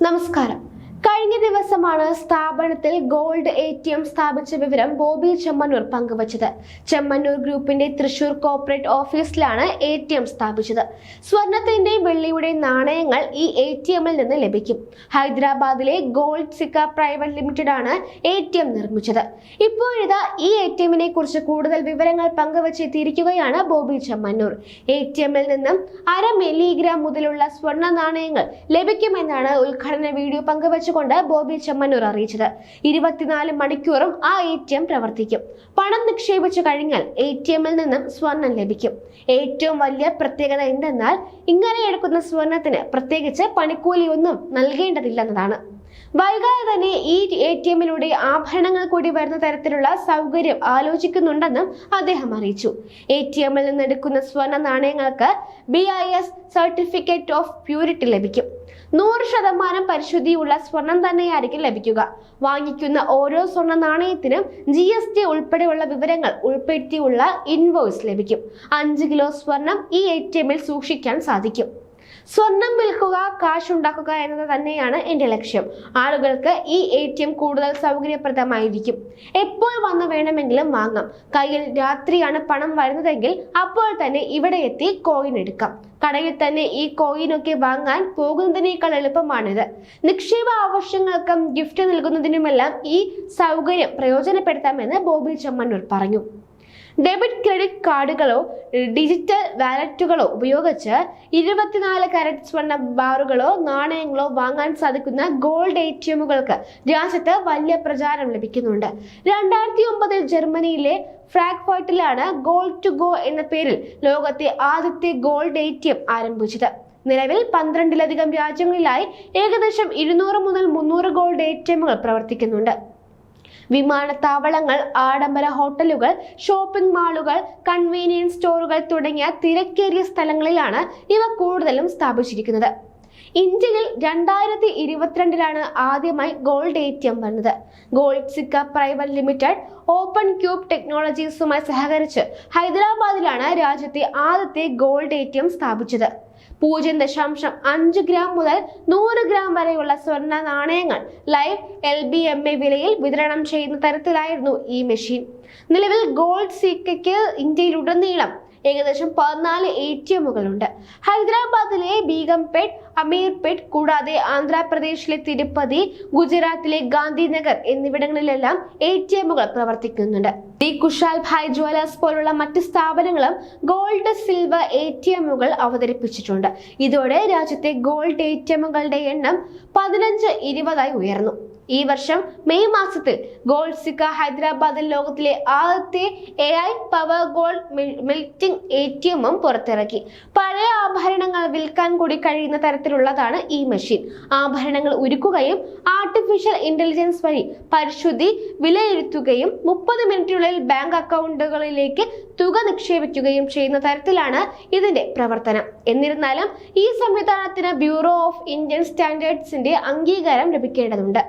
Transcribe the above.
ನಮಸ್ಕಾರ കഴിഞ്ഞ ദിവസമാണ് സ്ഥാപനത്തിൽ ഗോൾഡ് എ ടി എം സ്ഥാപിച്ച വിവരം ബോബി ചെമ്മന്നൂർ പങ്കുവച്ചത്. ചെമ്മന്നൂർ ഗ്രൂപ്പിന്റെ തൃശൂർ കോർപ്പറേറ്റ് ഓഫീസിലാണ് എ ടി എം സ്ഥാപിച്ചത്. സ്വർണത്തിന്റെ വെള്ളിയുടെ നാണയങ്ങൾ ഈ എ ടി എമ്മിൽ നിന്ന് ലഭിക്കും. ഹൈദരാബാദിലെ ഗോൾഡ് സിക്ക പ്രൈവറ്റ് ലിമിറ്റഡ് ആണ് എ ടി എം നിർമ്മിച്ചത്. ഇപ്പോഴിതാ ഈ എ ടി എമ്മിനെ കുറിച്ച് കൂടുതൽ വിവരങ്ങൾ പങ്കുവച്ചെത്തിയിരിക്കുകയാണ് ബോബി ചെമ്മന്നൂർ. എ ടി എമ്മിൽ നിന്നും അര മില്ലിഗ്രാം മുതലുള്ള സ്വർണ നാണയങ്ങൾ ലഭിക്കുമെന്നാണ് ഉദ്ഘാടന വീഡിയോ പങ്കുവച്ചുകൊണ്ട് ബോബി ചെമ്മന്നൂർ അറിയിച്ചത്. ഇരുപത്തിനാല് മണിക്കൂറും ആ എ ടി എം പ്രവർത്തിക്കും. പണം നിക്ഷേപിച്ചു കഴിഞ്ഞാൽ എ ടി എമ്മിൽ നിന്നും സ്വർണം ലഭിക്കും. ഏറ്റവും വലിയ പ്രത്യേകത എന്തെന്നാൽ ഇങ്ങനെ എടുക്കുന്ന സ്വർണത്തിന് പ്രത്യേകിച്ച് പണിക്കൂലിയൊന്നും നൽകേണ്ടതില്ലെന്നതാണ്. വൈകാതെ തന്നെ ഈ എ ടി എമ്മിലൂടെ ആഭരണങ്ങൾ കൂടി വരുന്ന തരത്തിലുള്ള സൗകര്യം ആലോചിക്കുന്നുണ്ടെന്നും അദ്ദേഹം അറിയിച്ചു. എ ടി എമ്മിൽ നിന്ന് എടുക്കുന്ന സ്വർണ നാണയങ്ങൾക്ക് B I S certificate of purity ലഭിക്കും. നൂറ് ശതമാനം പരിശുദ്ധിയുള്ള സ്വർണം തന്നെയായിരിക്കും ലഭിക്കുക. വാങ്ങിക്കുന്ന ഓരോ സ്വർണ നാണയത്തിനും ജി എസ് ടി ഉൾപ്പെടെയുള്ള വിവരങ്ങൾ ഉൾപ്പെടുത്തിയുള്ള ഇൻവോയ്സ് ലഭിക്കും. അഞ്ച് കിലോ സ്വർണം ഈ എ ടി എമ്മിൽ സൂക്ഷിക്കാൻ സാധിക്കും. സ്വർണം വിൽക്കുക കാശ് ഉണ്ടാക്കുക എന്നത് തന്നെയാണ് എന്റെ ലക്ഷ്യം. ആളുകൾക്ക് ഈ എ ടി എം കൂടുതൽ സൗകര്യപ്രദമായിരിക്കും. എപ്പോൾ വന്ന് വേണമെങ്കിലും വാങ്ങാം. കയ്യിൽ രാത്രിയാണ് പണം വരുന്നതെങ്കിൽ അപ്പോൾ തന്നെ ഇവിടെ എത്തി കോയിൻ എടുക്കാം. കടയിൽ തന്നെ ഈ കോയിനൊക്കെ വാങ്ങാൻ പോകുന്നതിനേക്കാൾ എളുപ്പമാണിത്. നിക്ഷേപ ആവശ്യങ്ങൾക്കും ഗിഫ്റ്റ് നൽകുന്നതിനുമെല്ലാം ഈ സൗകര്യം പ്രയോജനപ്പെടുത്താമെന്ന് ബോബി ചെമ്മന്നൂർ പറഞ്ഞു. ഡെബിറ്റ് ക്രെഡിറ്റ് കാർഡുകളോ ഡിജിറ്റൽ വാലറ്റുകളോ ഉപയോഗിച്ച് ഇരുപത്തിനാല് കാരറ്റ് സ്വർണ ബാറുകളോ നാണയങ്ങളോ വാങ്ങാൻ സാധിക്കുന്ന ഗോൾഡ് എ ടി എമ്മുകൾക്ക് രാജ്യത്ത് വലിയ പ്രചാരം ലഭിക്കുന്നുണ്ട്. രണ്ടായിരത്തി ഒമ്പതിൽ ജർമ്മനിയിലെ ഫ്രാങ്ക്ഫർട്ടിലാണ് ഗോൾഡ് ടു ഗോ എന്ന പേരിൽ ലോകത്തെ ആദ്യത്തെ ഗോൾഡ് എ ടി എം ആരംഭിച്ചത്. നിലവിൽ പന്ത്രണ്ടിലധികം രാജ്യങ്ങളിലായി ഏകദേശം ഇരുന്നൂറ് മുതൽ മുന്നൂറ് ഗോൾഡ് എ ടി എമ്മുകൾ പ്രവർത്തിക്കുന്നുണ്ട്. വിമാനത്താവളങ്ങൾ ആഡംബര ഹോട്ടലുകൾ ഷോപ്പിംഗ് മാളുകൾ കൺവീനിയൻസ് സ്റ്റോറുകൾ തുടങ്ങിയ തിരക്കേറിയ സ്ഥലങ്ങളിലാണ് ഇവ കൂടുതലും സ്ഥാപിച്ചിരിക്കുന്നത്. ഇന്ത്യയിൽ രണ്ടായിരത്തി ഇരുപത്തിരണ്ടിലാണ് ആദ്യമായി ഗോൾഡ് എ ടി എം വന്നത്. Gold Sikka private limited open cube ടെക്നോളജീസുമായി സഹകരിച്ച് ഹൈദരാബാദിലാണ് രാജ്യത്തെ ആദ്യത്തെ ഗോൾഡ് എ ടി എം സ്ഥാപിച്ചത്. പൂജ്യം ദശാംശം അഞ്ച് ഗ്രാം മുതൽ നൂറ് ഗ്രാം വരെയുള്ള സ്വർണ നാണയങ്ങൾ live L B M A വിലയിൽ വിതരണം ചെയ്യുന്ന തരത്തിലായിരുന്നു ഈ മെഷീൻ. നിലവിൽ ഗോൾഡ് സിക്കയ്ക്ക് ഇന്ത്യയിലുടനീളം ഏകദേശം പതിനാല് എ ടി എമ്മുകളുണ്ട് ഹൈദരാബാദിലെ ബീഗംപേട്ട് അമീർപേട്ട് കൂടാതെ ആന്ധ്രാപ്രദേശിലെ തിരുപ്പതി ഗുജറാത്തിലെ ഗാന്ധിനഗർ എന്നിവിടങ്ങളിലെല്ലാം എ ടി എമ്മുകൾ പ്രവർത്തിക്കുന്നുണ്ട്. ഡി. കുഷാൽ ഭായ് ജ്വലേഴ്സ് പോലുള്ള മറ്റ് സ്ഥാപനങ്ങളും ഗോൾഡ് സിൽവർ എ ടി എമ്മുകൾ അവതരിപ്പിച്ചിട്ടുണ്ട്. ഇതോടെ രാജ്യത്തെ ഗോൾഡ് എ ടി എമ്മുകളുടെ എണ്ണം പതിനഞ്ച് ഇരുപതായി ഉയർന്നു. ഈ വർഷം മെയ് മാസത്തിൽ ഗോൾഡ് സിക്ക ഹൈദരാബാദിൽ ലോകത്തിലെ ആദ്യത്തെ A I power gold melting A T എമ്മും പുറത്തിറക്കി. പഴയ ആഭരണങ്ങൾ വിൽക്കാൻ കൂടി കഴിയുന്ന തരത്തിലുള്ളതാണ് ഈ മെഷീൻ ആഭരണങ്ങൾ ഉരുക്കുകയും ആർട്ടിഫിഷ്യൽ ഇന്റലിജൻസ് വഴി പരിശുദ്ധി വിലയിരുത്തുകയും മുപ്പത് മിനിറ്റിനുള്ളിൽ ബാങ്ക് അക്കൗണ്ടുകളിലേക്ക് തുക നിക്ഷേപിക്കുകയും ചെയ്യുന്ന തരത്തിലാണ് ഇതിന്റെ പ്രവർത്തനം. എന്നിരുന്നാലും ഈ സംവിധാനത്തിന് ബ്യൂറോ ഓഫ് ഇന്ത്യൻ സ്റ്റാൻഡേർഡ്സിന്റെ അംഗീകാരം ലഭിക്കേണ്ടതുണ്ട്.